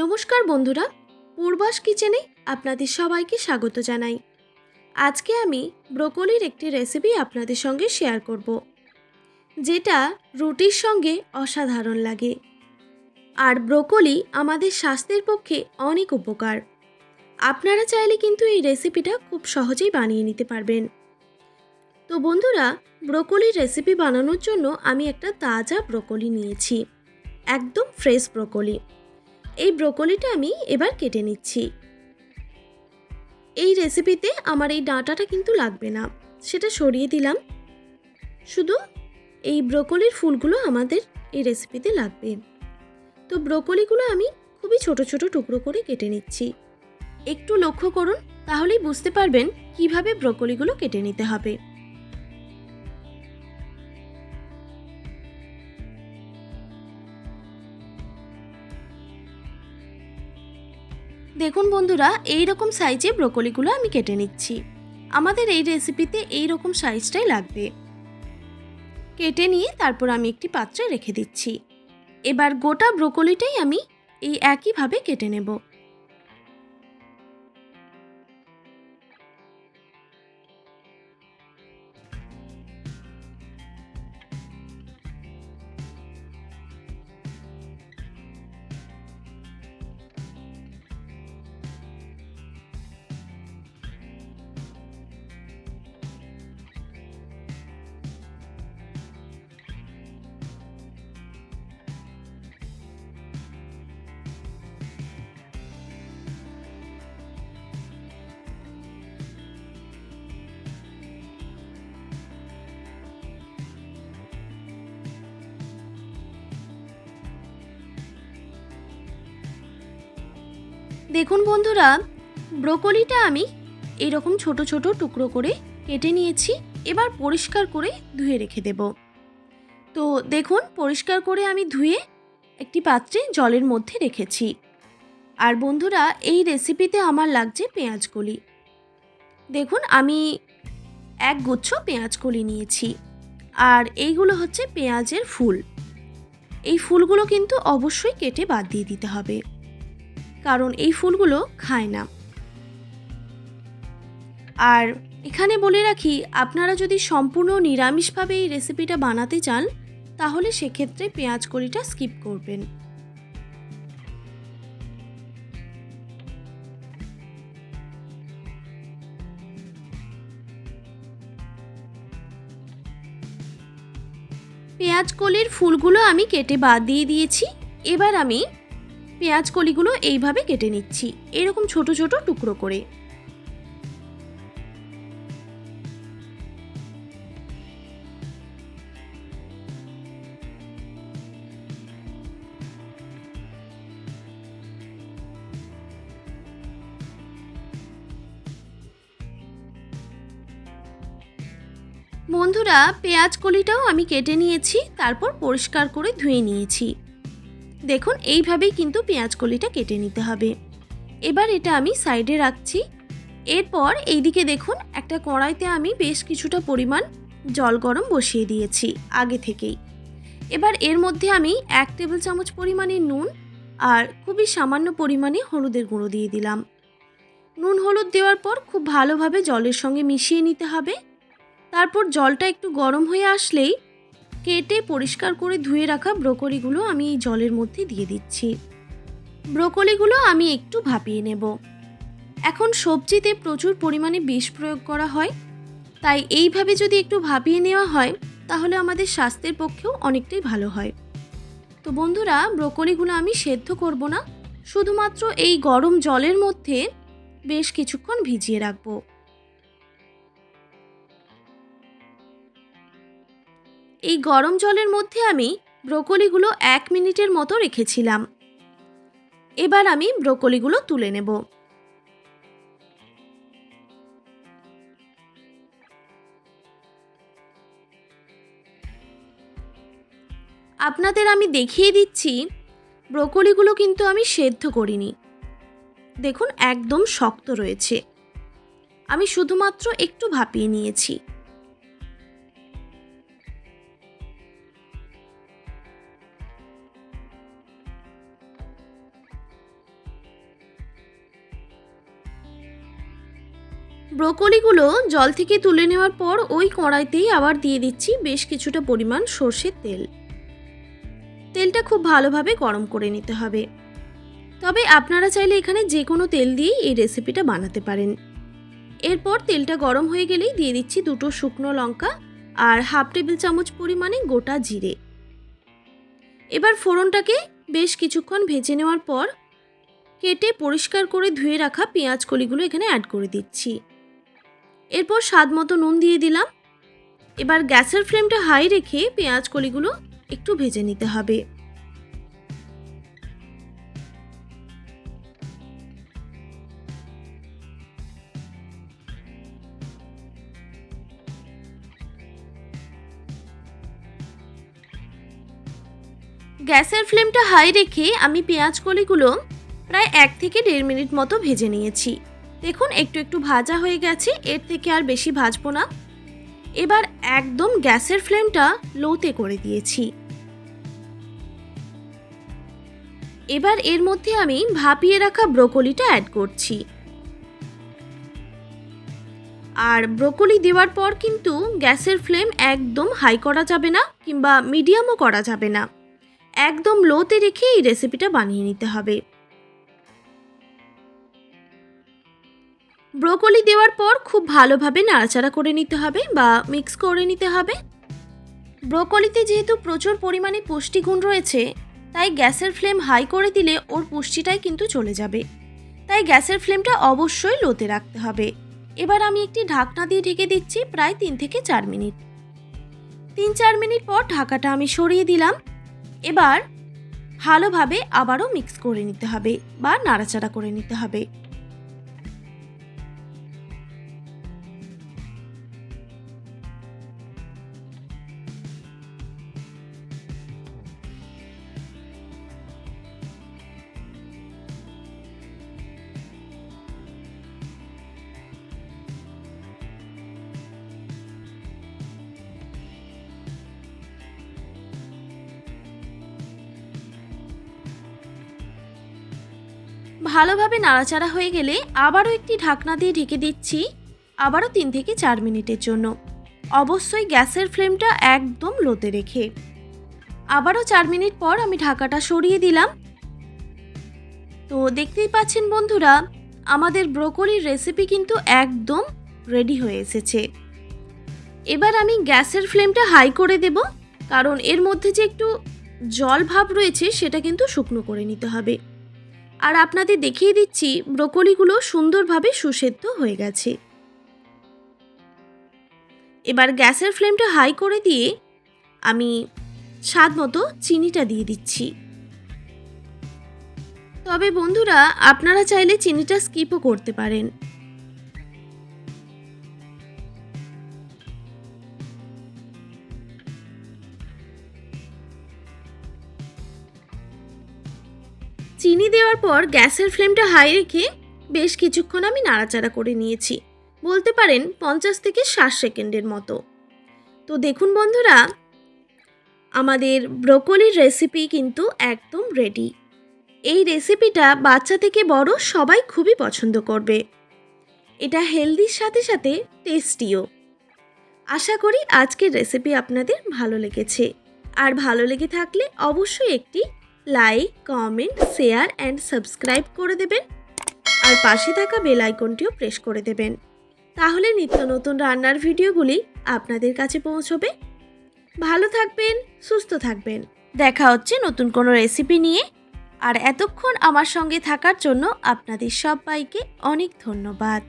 নমস্কার বন্ধুরা, পূর্বাস কিচেনে আপনাদের সবাইকে স্বাগত জানাই। আজকে আমি ব্রোকলির একটি রেসিপি আপনাদের সঙ্গে শেয়ার করব, যেটা রুটির সঙ্গে অসাধারণ লাগে। আর ব্রোকলি আমাদের স্বাস্থ্যের পক্ষে অনেক উপকার। আপনারা চাইলে কিন্তু এই রেসিপিটা খুব সহজেই বানিয়ে নিতে পারবেন। তো বন্ধুরা, ব্রোকলির রেসিপি বানানোর জন্য আমি একটা তাজা ব্রোকলি নিয়েছি, একদম ফ্রেশ ব্রোকলি। এই ব্রোকলিটা আমি এবার কেটে নিচ্ছি। এই রেসিপিতে আমার এই ডাঁটাটা কিন্তু লাগবে না, সেটা সরিয়ে দিলাম। শুধু এই ব্রোকলির ফুলগুলো আমাদের এই রেসিপিতে লাগবে। তো ব্রোকলিগুলো আমি খুবই ছোট ছোট টুকরো করে কেটে নিচ্ছি। একটু লক্ষ্য করুন, তাহলেই বুঝতে পারবেন কীভাবে ব্রোকলিগুলো কেটে নিতে হবে। দেখুন বন্ধুরা এই রকম সাইজে ব্রোকলিগুলো আমি কেটে নিচ্ছি। আমাদের এই রেসিপিতে এই রকম সাইজটাই লাগবে। কেটে নিয়ে তারপর আমি একটি পাত্রে রেখে দিচ্ছি। এবার গোটা ব্রোকলিটাই আমি এই একইভাবে কেটে নেব। দেখুন বন্ধুরা, ব্রোকলিটা আমি এরকম ছোট ছোট টুকরো করে কেটে নিয়েছি, এবার পরিষ্কার করে ধুয়ে রেখে দেব। তো দেখুন, পরিষ্কার করে আমি ধুয়ে একটি পাত্রে জলের মধ্যে রেখেছি। আর বন্ধুরা, এই রেসিপিতে আমার লাগছে পেঁয়াজ কলি দেখুন, আমি এক গুচ্ছ পেঁয়াজ কলি নিয়েছি। আর এইগুলো হচ্ছে পেঁয়াজের ফুল। এই ফুলগুলো কিন্তু অবশ্যই কেটে বাদ দিয়ে দিতে হবে। কারণ এই ফুলগুলো খায় না। আর এখানে বলে রাখি, আপনারা যদি সম্পূর্ণ নিরামিষভাবে এই রেসিপিটা বানাতে চান, তাহলে সেক্ষেত্রে পেঁয়াজ কলিটা স্কিপ করবেন। পেঁয়াজ কলির ফুলগুলো আমি কেটে বাদ দিয়ে দিয়েছি। এবার আমি পেঁয়াজ কলিগুলো এইভাবে কেটে নিচ্ছি। এরকম ছোট ছোট টুকরো করে। বন্ধুরা, পেঁয়াজ কলিটাও আমি কেটে নিয়েছি, তারপর পরিষ্কার করে ধুয়ে নিয়েছি। দেখুন, এইভাবেই কিন্তু পেঁয়াজ কলিটা কেটে নিতে হবে। এবার এটা আমি সাইডে রাখছি। এরপর এইদিকে দেখুন, একটা কড়াইতে আমি বেশ কিছুটা পরিমাণ জল গরম বসিয়ে দিয়েছি আগে থেকেই। এবার এর মধ্যে আমি এক টেবিল চামচ পরিমাণে নুন আর খুবই সামান্য পরিমাণে হলুদের গুঁড়ো দিয়ে দিলাম। নুন হলুদ দেওয়ার পর খুব ভালোভাবে জলের সঙ্গে মিশিয়ে নিতে হবে। তারপর জলটা একটু গরম হয়ে আসলেই কেটে পরিষ্কার করে ধুয়ে রাখা ব্রোকলিগুলো আমি জলের মধ্যে দিয়ে দিচ্ছি। ব্রোকলিগুলো আমি একটু ভাপিয়ে নেব। এখন সবজিতে প্রচুর পরিমাণে বিষ প্রয়োগ করা হয়। তাই এইভাবে যদি একটু ভাপিয়ে নেওয়া হয়, তাহলে আমাদের স্বাস্থ্যের পক্ষেও অনেকটাই ভালো হয়। তো বন্ধুরা, ব্রোকলিগুলো আমি সেদ্ধ করব না। শুধুমাত্র এই গরম জলের মধ্যে বেশ কিছুক্ষণ ভিজিয়ে রাখব। এই গরম জলের মধ্যে আমি ব্রোকলিগুলো এক মিনিটের মতো রেখেছিলাম। এবার আমি ব্রোকলিগুলো তুলে নেব। আপনাদের আমি দেখিয়ে দিচ্ছি, ব্রোকলিগুলো কিন্তু আমি সেদ্ধ করিনি। দেখুন, একদম শক্ত রয়েছে। আমি শুধুমাত্র একটু ভাপিয়ে নিয়েছি। ব্রোকলিগুলো জল থেকে তুলে নেওয়ার পর ওই কড়াইতেই আবার দিয়ে দিচ্ছি বেশ কিছুটা পরিমাণ সর্ষের তেল। তেলটা খুব ভালোভাবে গরম করে নিতে হবে। তবে আপনারা চাইলে এখানে যে কোনো তেল দিয়েই এই রেসিপিটা বানাতে পারেন। এরপর তেলটা গরম হয়ে গেলেই দিয়ে দিচ্ছি দুটো শুকনো লঙ্কা আর হাফ টেবিল চামচ পরিমাণে গোটা জিরে। এবার ফোড়নটাকে বেশ কিছুক্ষণ ভেজে নেওয়ার পর কেটে পরিষ্কার করে ধুয়ে রাখা পেঁয়াজ কলিগুলো এখানে অ্যাড করে দিচ্ছি। এরপর স্বাদ মতো নুন দিয়ে দিলাম। এবার গ্যাসের ফ্লেমটা হাই রেখে পেঁয়াজ কলিগুলো একটু ভেজে নিতে হবে। গ্যাসের ফ্লেমটা হাই রেখে আমি পেঁয়াজ কলিগুলো প্রায় এক থেকে দেড় মিনিট মতো ভেজে নিয়েছি। দেখুন, একটু একটু ভাজা হয়ে গেছে, এর থেকে আর বেশি ভাজবো না। এবার একদম গ্যাসের ফ্লেমটা লোতে করে দিয়েছি। এবার এর মধ্যে আমি ভাপিয়ে রাখা ব্রোকলিটা অ্যাড করছি। আর ব্রোকলি দেওয়ার পর কিন্তু গ্যাসের ফ্লেম একদম হাই করা যাবে না, কিংবা মিডিয়ামও করা যাবে না। একদম লোতে রেখে এই রেসিপিটা বানিয়ে নিতে হবে। ব্রোকলি দেওয়ার পর খুব ভালোভাবে নাড়াচাড়া করে নিতে হবে বা মিক্স করে নিতে হবে। ব্রোকলিতে যেহেতু প্রচুর পরিমাণে পুষ্টিগুণ রয়েছে, তাই গ্যাসের ফ্লেম হাই করে দিলে ওর পুষ্টিটাই কিন্তু চলে যাবে। তাই গ্যাসের ফ্লেমটা অবশ্যই লোতে রাখতে হবে। এবার আমি একটি ঢাকনা দিয়ে ঢেকে দিচ্ছি প্রায় তিন থেকে চার মিনিট। তিন চার মিনিট পর ঢাকাটা আমি সরিয়ে দিলাম। এবার ভালোভাবে আবারও মিক্স করে নিতে হবে বা নাড়াচাড়া করে নিতে হবে। ভালোভাবে নাড়াচাড়া হয়ে গেলে আবারও একটি ঢাকনা দিয়ে ঢেকে দিচ্ছি, আবারও তিন থেকে চার মিনিটের জন্য। অবশ্যই গ্যাসের ফ্লেমটা একদম লোতে রেখে। আবারও চার মিনিট পর আমি ঢাকাটা সরিয়ে দিলাম। তো দেখতেই পাচ্ছেন বন্ধুরা, আমাদের ব্রোকলির রেসিপি কিন্তু একদম রেডি হয়ে এসেছে। এবার আমি গ্যাসের ফ্লেমটা হাই করে দেব, কারণ এর মধ্যে যে একটু জল ভাব রয়েছে সেটা কিন্তু শুকনো করে নিতে হবে। আর আপনাদের দেখিয়ে দিচ্ছি, ব্রোকলিগুলো সুন্দরভাবে সুসেদ্ধ হয়ে গেছে। এবার গ্যাসের ফ্লেমটা হাই করে দিয়ে আমি স্বাদ মতো চিনিটা দিয়ে দিচ্ছি। তবে বন্ধুরা, আপনারা চাইলে চিনিটা স্কিপও করতে পারেন। চিনি দেওয়ার পর গ্যাসের ফ্লেমটা হাই রেখে বেশ কিছুক্ষণ আমি নাড়াচাড়া করে নিয়েছি। বলতে পারেন পঞ্চাশ থেকে ষাট সেকেন্ডের মতো। তো দেখুন বন্ধুরা, আমাদের ব্রোকলির রেসিপি কিন্তু একদম রেডি। এই রেসিপিটা বাচ্চা থেকে বড় সবাই খুবই পছন্দ করবে। এটা হেলদির সাথে সাথে টেস্টিও। আশা করি আজকের রেসিপি আপনাদের ভালো লেগেছে। আর ভালো লেগে থাকলে অবশ্যই একটি like comment share and subscribe করে দেবেন। আর পাশে থাকা বেল আইকনটিও প্রেস করে দেবেন। তাহলে নিত্য নতুন রান্নার ভিডিওগুলি আপনাদের কাছে পৌঁছবে। ভালো থাকবেন, সুস্থ থাকবেন। দেখা হচ্ছে নতুন কোনো রেসিপি নিয়ে। আর এতক্ষণ আমার সঙ্গে থাকার জন্য আপনাদের সবাইকে অনেক ধন্যবাদ।